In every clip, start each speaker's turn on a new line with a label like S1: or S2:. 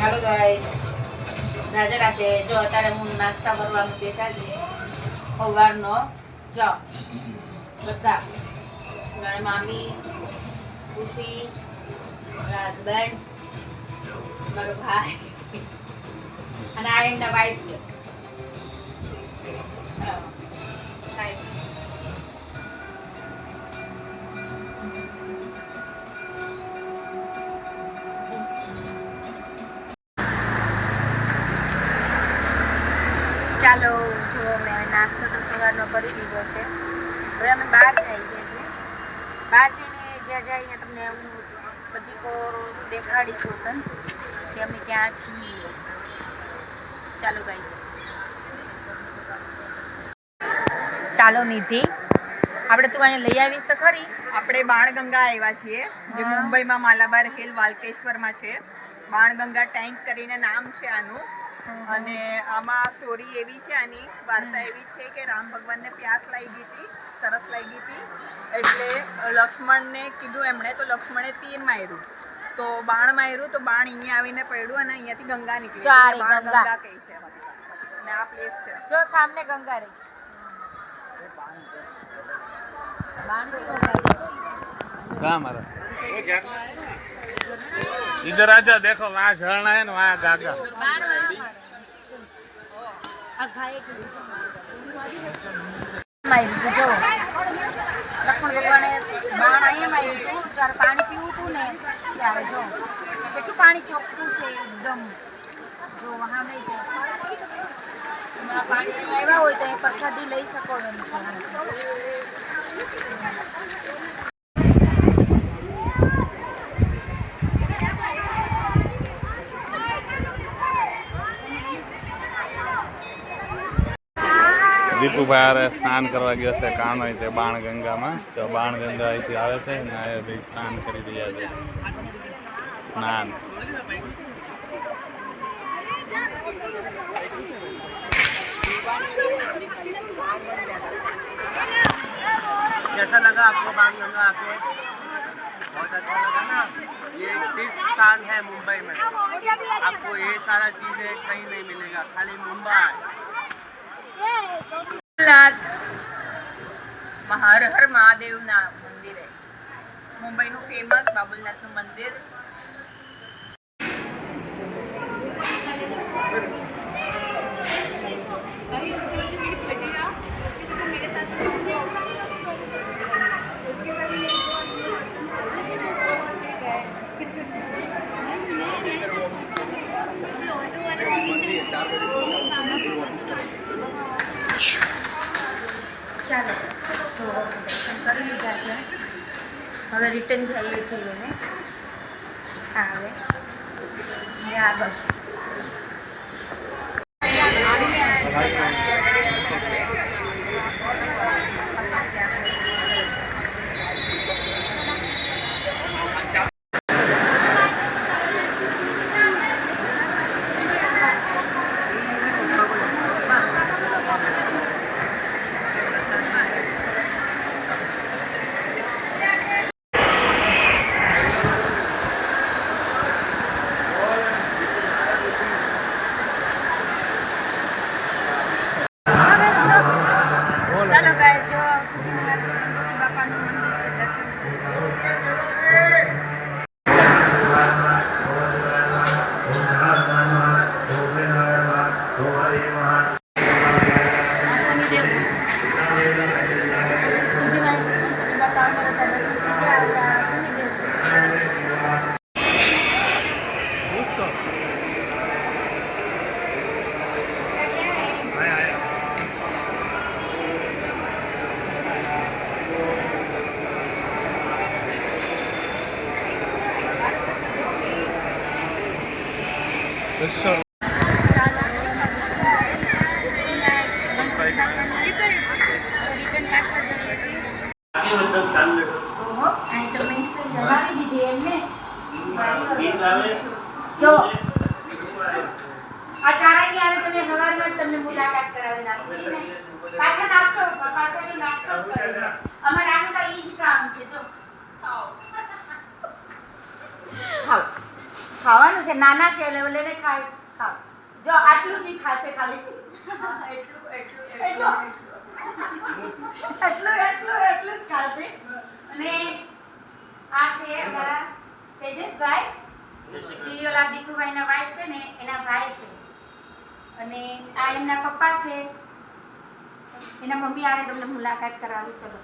S1: હાલો guys રાજા રાતે જો અત્યારે હું નાસ્તા કરવાનું બેઠા છે સવારનો. જો, બધા. મારી મામી ખુશી રાજબેન મારો ભાઈ. અને આ એમના વાઈફ છે હા. Hi. ચાલો જો મેં નાસ્તો તો સવારનો કરી દીધો છે. હવે અમે બહાર જઈએ છીએ બહાર જઈને જ્યાં જઈને તમને હું બધી કોર દેખાડીશું તન, કે અમે ક્યાં છીએ. ચાલો ગાઈશ ચાલો નિધિ. આપણે તું અહીંયા લઈ આવીશ તો ખરી.
S2: આપણે બાણગંગા આવ્યા છીએ જે મુંબઈમાં માલાબાર હિલ વાલકેશ્વરમાં છે. બાણગંગા ટેન્ક કરીને નામ છે આનું. અને આમાં સ્ટોરી એવી છે આની વાર્તા એવી છે કે રામ ભગવાનને પ્યાસ લાગી હતી તરસ લાગી હતી. એટલે લક્ષ્મણને કીધું એમણે તો લક્ષ્મણે તીર માર્યું. તો બાણ માર્યું તો બાણ અહીંયા આવીને પડ્યું અને અહીંયાથી ગંગા નીકળી. બાણ
S1: ગંગા.
S2: કઈ છે અને આ પ્લેસ છે.
S1: જો સામને ગંગા રહી.
S3: कहाँ हमारा इधर आ जाओ देखो वहाँ झरना है ना वहाँ गागा
S1: માર્યું જો લક્ષ્મણ ભગવાને બાણ અહીંયા માર્યું હતું ત્યારે પાણી પીવું હતું ને ત્યારે જો કેટલું પાણી ચોખ્ખું છે એકદમ જો વહાં નહીં છે તમારા પાણી અહીંયા આવ્યા હોય તો એ પ્રસાદી લઈ શકો એમ છો
S3: દીપુભાઈ હારે સ્નાન કરવા ગયો છે કામ હોય તે બાણગંગામાં તો બાણગંગા અહીંથી આવે છે ને ભાઈ સ્નાન કરી રહ્યા છે. સ્નાન.
S4: कैसा लगा आपको बाणगंगा आके बहुत अच्छा लगा ना ये तीर्थ स्थान है मुंबई में आपको ये सारा चीजें कहीं नहीं मिलेगा खाली मुंबई
S2: સોમનાથ હર હર મહાદેવના મંદિરે મુંબઈનું ફેમસ બાબુલનાથનું મંદિર
S1: ચાલો જો કરી લીધા છે હવે રિટર્ન જઈએ છીએ અમે અચ્છા હવે. હવે આગળ. Yeah, yeah. ખાઓ ખાવાનું છે નાના છે એટલે લઈને ખાય. ખાવ. જો આટલું જ ખાશે ખાલી.
S2: એટલું એટલું
S1: એટલું. એટલું એટલું એટલું જ ખાશે. અને આ છે અમારા તેજસભાઈ. જે ઓલા દીપુભાઈના વાઈફ છે ને એના ભાઈ છે. અને આ એમના પપ્પા છે. એના મમ્મી આરે તમને મુલાકાત કરાવી ચલો.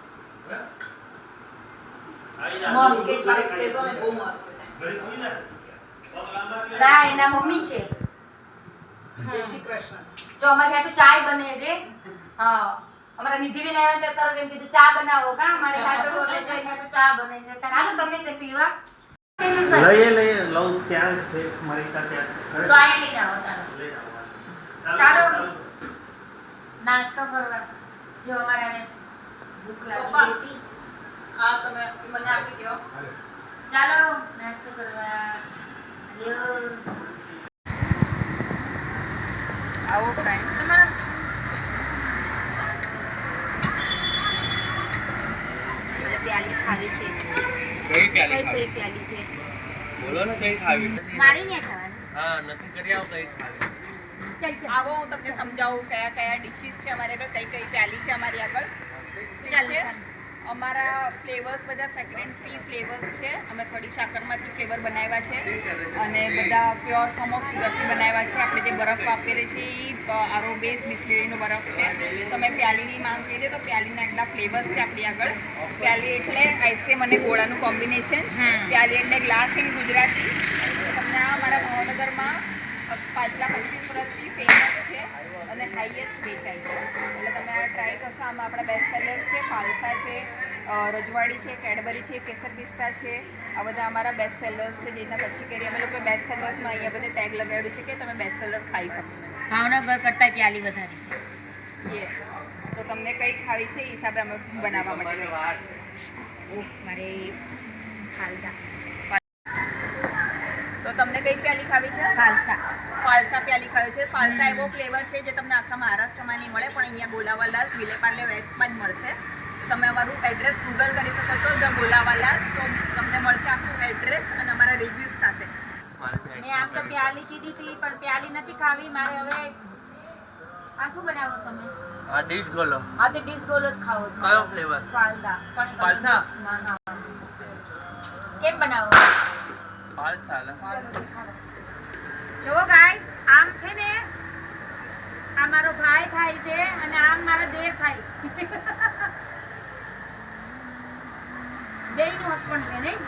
S2: મસ્ત બાઈક લેજો ને બહુ મસ્ત
S1: ના એના મમ્મી છે.
S2: જય શ્રી કૃષ્ણ.
S1: જો અમારે હાટુ ચાય બને છે. હા. અમારા નિધિબેન આવ્યા હતા તરત એમ કીધું ચા બનાવો. કા? અમારે હાટુ એટલે જો એના ચા બને છે. તારે હાલો તમે તે પીવા.
S4: લઈએ લઈએ. લઉં ત્યાં છે. મારી સાથે
S1: તો આયા લઈને આવો ચાલો. ચાલો. નાસ્તો કરવા. જો અમારે ભૂખ લાગી હતી.
S2: આ તમે મને આપી દો
S1: ચાલો નાસ્તો કરવા. લ્યો
S2: આવો ફ્રેન્ડ
S1: તમારા પ્યાલી ખાવી છે.
S4: કઈ
S1: કઈ કઈ પ્યાલી છે?
S4: બોલો ને કઈ ખાવી?
S1: મારી ને ખાવાની.
S4: હા નક્કી કરી આવો કઈ ખાવી.
S1: ચાલ ચાલ.
S2: આવો હું તમને સમજાવું કયા કયા ડિશિસ છે અમારી આગળ કઈ કઈ પ્યાલી છે અમારી આગળ.
S1: ચાલો.
S2: અમારા ફ્લેવર્સ બધા સેકન્ડ ફ્રી ફ્લેવર્સ છે. અમે ખડી સાકરમાંથી ફ્લેવર બનાવ્યા છે. અને બધા પ્યોર ફોર્મ ઓફ શુગરથી બનાવ્યા છે. આપણે જે બરફ વાપરીએ છીએ એ આરો બેઝ બિસ્લેરીનો બરફ છે. તમે પ્યાલીની માંગ કરીએ તો પ્યાલીના એટલા ફ્લેવર્સ છે આપણી આગળ. પ્યાલી એટલે આઈસ્ક્રીમ અને ગોળાનું કોમ્બિનેશન. પ્યાલી એટલે ગ્લાસ ઇન ગુજરાતી. તમને આ અમારા ભાવનગરમાં પાછલા પચીસ વર્ષથી ફેમસ હાઈએસ્ટ વેચાય છે. એટલે તમે આ ટ્રાય કરશો આમાં આપણા બેસ્ટ સેલર્સ છે ફાલસા છે રજવાડી છે કેડબરી છે કેસર પિસ્તા છે આ બધા અમારા બેસ્ટ સેલર્સ છે જેના કચ્છી કેરી અમે લોકો બેસ્ટ સેલર્સમાં અહીંયા બધે ટેગ લગાવ્યું છે કે તમે બેસ્ટ સેલર ખાઈ શકો.
S1: ભાવનગર કરતા પ્યાલી વધારે છે.
S2: યસ તો તમને કઈ ખાવી છે એ હિસાબે અમે બનાવવા માટે
S1: ઓહ મારે ખાલદા.
S2: તો તમને કઈ પ્યાલી ખાવી છે?
S1: ખાલસા.
S2: ફાલસા પ્યાલી ખાવી છે. ફાલસા એવો ફ્લેવર છે જે તમને આખા મહારાષ્ટ્રમાં નહીં મળે પણ અહીંયા ગોલાવાલાસ વિલેપાર્લે વેસ્ટમાં જ મળશે. તો તમે અમારું એડ્રેસ ગૂગલ કરી શકો છો ધ ગોલાવાલાસ. તો તમને મળશે આખું એડ્રેસ અને અમારા રિવ્યૂઝ સાથે.
S1: મેં આમ તો પ્યાલી કીધી હતી પણ પ્યાલી નથી ખાવી. મારે હવે આ શું બનાવો તમે?
S4: આ ડીશ ગોલો.
S1: આ તો ડીશ ગોલો જ ખાવો છે.
S4: કયો ફ્લેવર
S1: ફાલદા પણ
S4: ફાલસા?
S1: કેમ બનાવો?
S4: ફાલસા.
S1: જો ગાઈસ આમ છે ને, આ મારો ભાઈ થાય છે અને આમ મારો દેર ખાય બેયનું હક પણ છે નહીં?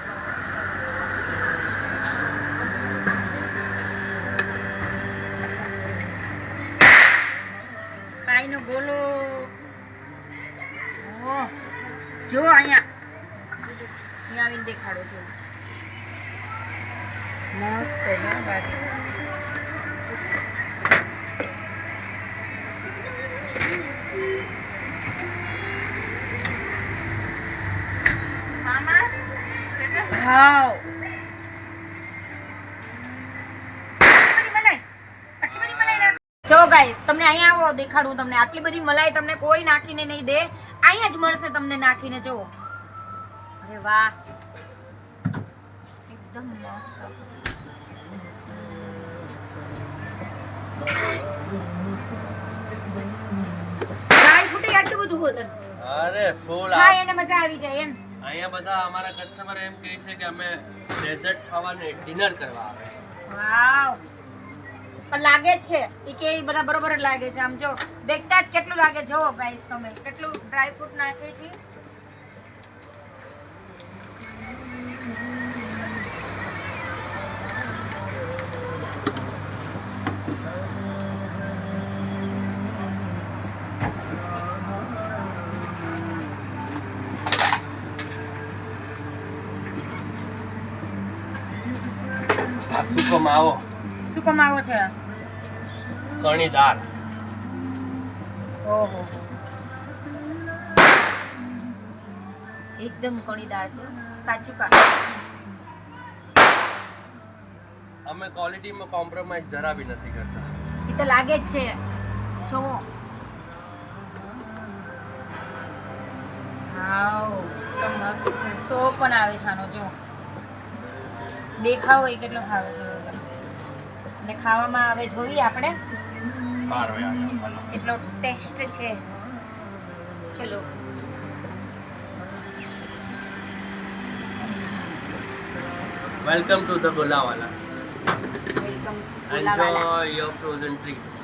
S1: ભાઈનો બોલો જો અહીંયા. અહીંયા આવીને દેખાડો, જો. મસ્ત હાવ. જો ગાઈસ તમને અહીંયા આવો દેખાડું તમને. આટલી બધી મલાઈ તમને કોઈ નાખીને નહીં દે. અહીંયા જ મળશે તમને નાખીને જો અરે વાહ. એકદમ મસ્ત. ફૂટી આટલું બધું હોત
S4: અરે ફૂલ
S1: ખાય એને મજા આવી જાય એમ.
S4: અહીંયા બધા અમારા કસ્ટમર એમ કહે છે કે અમે ડેઝર્ટ ખાવાને ડિનર કરવા આવે
S1: વાવ. પણ લાગે જ છે. એ કે બધા બરોબર જ લાગે છે. આમ જો, દેખતા જ કેટલું લાગે. જોવો ગાઈસ તમે, કેટલું ડ્રાય ફ્રૂટ નાખે છે.
S4: આ સૂકો માવો.
S1: શું કમાવો છે.
S4: કણી દાળ.
S1: ઓહો. એકદમ કણીદાર છે. સાચું કા?
S4: અમે ક્વોલિટીમાં કોમ્પ્રોમાઇઝ જરા બી નથી કરતા.
S1: એ તો લાગે જ છે. જોવો. હાવ તો મસ્ત. સો પણ આવે છે આનો જો. દેખાવ એ કેટલો સારો છે. એટલે ખાવામાં હવે જોઈએ આપણે. એટલો ટેસ્ટ છે. ચલો.
S4: Welcome to the Bolawala
S1: welcome to Bolawala
S4: enjoy your frozen treats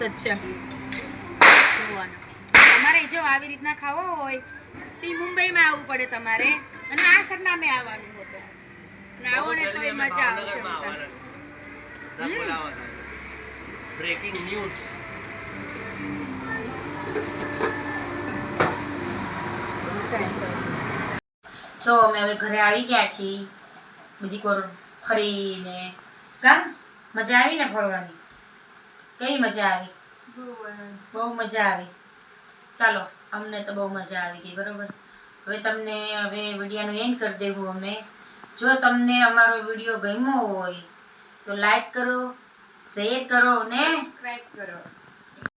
S1: મસ્ત જ છે. જોવાનું. તમારે જો આવી રીતના ખાવો હોય તો ઈ મુંબઈમાં આવવું પડે તમારે. અને આ સરનામે આવવાનું હતું ને આવો ને તો મજા આવશે
S4: બ્રેકિંગ news.
S1: જો અમે હવે ઘરે આવી ગયા છીએ. બધી કોર ફરીને કામ મજા આવી ને ફરવાની? કઈ મજા આવી? બહુ મજા આવી. ચાલો અમને તો બહુ મજા આવી ગઈ બરોબર? હવે તમને હવે વિડીયોનો એન્ડ કરી દેવું અમે. જો તમને અમારો વીડિયો ગમ્યો હોય તો લાઈક કરો શેર કરો ને
S2: સબસ્ક્રાઈબ કરો.